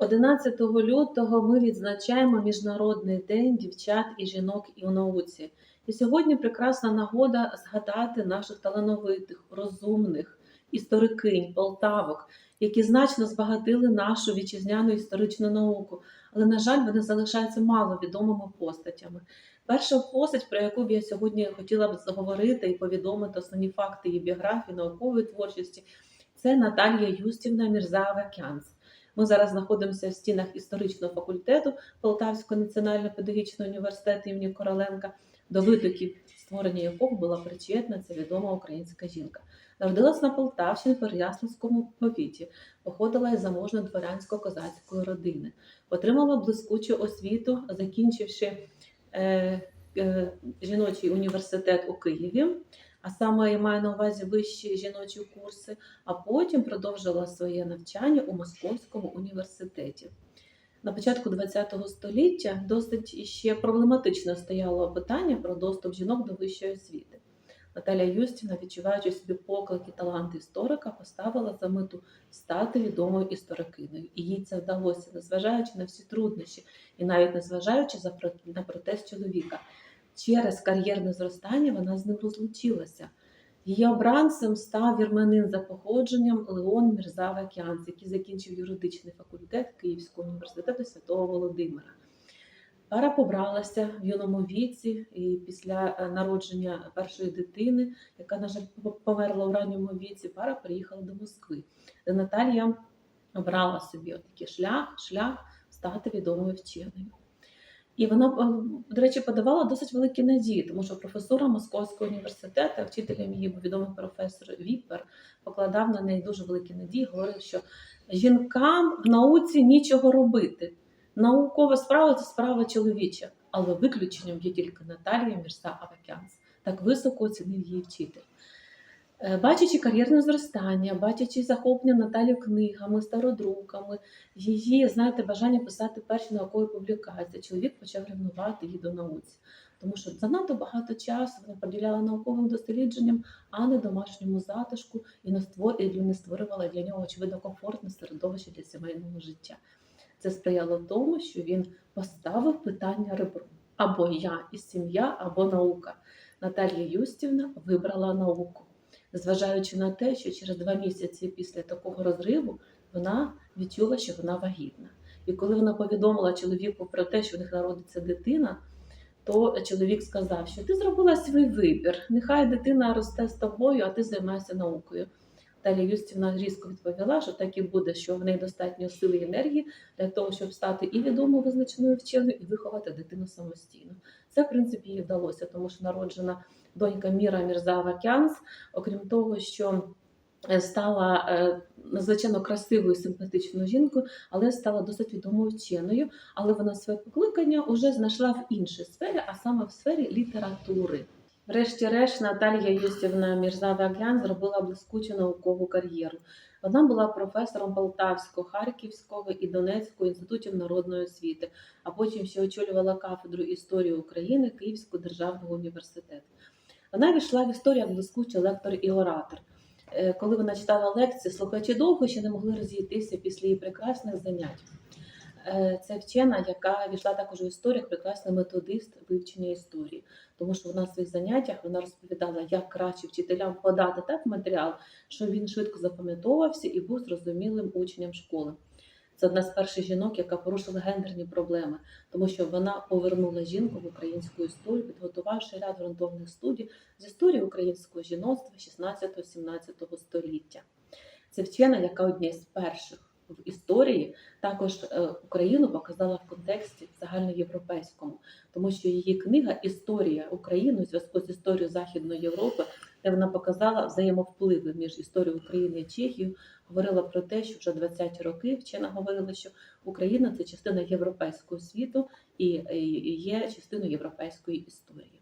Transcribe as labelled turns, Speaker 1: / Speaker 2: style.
Speaker 1: 11 лютого ми відзначаємо Міжнародний день дівчат і жінок і у науці. І сьогодні прекрасна нагода згадати наших талановитих, розумних історикинь, полтавок, які значно збагатили нашу вітчизняну історичну науку. Але, на жаль, вони залишаються маловідомими постатями. Перша постать, про яку б я сьогодні хотіла б заговорити і повідомити основні факти її біографії, наукової творчості, це Наталія Юстівна Мірзаєва Кянц. Ми зараз знаходимося в стінах історичного факультету Полтавського національного педагогічного університету імені Короленка, до витоків створення якого була причетна ця відома українська жінка. Народилась на Полтавщині в Переяславському повіті, походила із заможної дворянсько-козацької родини, отримала блискучу освіту, закінчивши е, е, жіночий університет у Києві. А саме я маю на увазі вищі жіночі курси, а потім продовжила своє навчання у Московському університеті. На початку ХХ століття досить ще проблематично стояло питання про доступ жінок до вищої освіти. Наталя Юстівна, відчуваючи собі поклик і талант історика, поставила за мету стати відомою історикиною. І їй це вдалося, незважаючи на всі труднощі, і навіть незважаючи на протест чоловіка. Через кар'єрне зростання вона з ним розлучилася. Її обранцем став вірменин за походженням Леон Мірзава Кянц, який закінчив юридичний факультет Київського університету Святого Володимира. Пара побралася в юному віці і після е, народження першої дитини, яка, на жаль, по- померла у ранньому віці, пара приїхала до Москви, де Наталія обрала собі отакий шлях, шлях стати відомою вченою. І вона, е, до речі, подавала досить великі надії, тому що професура Московського університету, вчителем її був відомий професор Віпер, покладав на неї дуже великі надії, говорив, що жінкам в науці нічого робити. Наукова справа це справа чоловіча, але виключенням є тільки Наталія Мірса Авакянс. Так високо оцінив її вчитель. Е, Бачачи кар'єрне зростання, бачачи захоплення Наталі книгами, стародруками, її, знаєте, бажання писати перші наукові публікації, чоловік почав ревнувати її до науці. Тому що занадто багато часу вона приділяла науковим дослідженням, а не домашньому затишку і не ство- не створювала для нього очевидно комфортне середовище для сімейного життя. Це сприяло тому, що він поставив питання ребром або я і сім'я, або наука. Наталія Юстівна вибрала науку, зважаючи на те, що через два місяці після такого розриву вона відчула, що вона вагітна. І коли вона повідомила чоловіку про те, що в них народиться дитина, то чоловік сказав, що ти зробила свій вибір. Нехай дитина росте з тобою, а ти займаєшся наукою. Далі Юстівна різко відповіла, що так і буде, що в неї достатньо сили і енергії для того, щоб стати і відомою визначеною вченою, і виховати дитину самостійно. Це, в принципі, їй вдалося, тому що народжена донька Міра Мірзава Кянс, окрім того, що е, стала е, надзвичайно красивою, симпатичною жінкою, але стала досить відомою вченою. Але вона своє покликання вже знайшла в іншій сфері, а саме в сфері літератури. Врешті-решт, Наталія Юстівна Мірзава Аглян зробила блискучу наукову кар'єру. Вона була професором Полтавського, Харківського і Донецького інститутів народної освіти, а потім ще очолювала кафедру історії України Київського державного університету. Вона війшла в історію як блискучий лектор і оратор. Е, Коли вона читала лекції, слухачі довго ще не могли розійтися після її прекрасних занять. Е, Це вчена, яка війшла також у історію, прекрасний методист вивчення історії, тому що вона в своїх заняттях вона розповідала, як краще вчителям подати так матеріал, щоб він швидко запам'ятовувався і був зрозумілим учням школи. Це одна з перших жінок, яка порушила гендерні проблеми, тому що вона повернула жінку в українську історію, підготувавши ряд ґрунтовних студій з історії українського жіноцтва 16-17 століття. Це вчена, яка однією з перших в історії також е, Україну показала в контексті загальноєвропейському, тому що її книга Історія України у зв'язку з історією Західної Європи, де вона показала взаємовпливи між історією України і Чехією, говорила про те, що вже 20-ті роки вчена говорила, що Україна це частина європейського світу і є частиною європейської історії.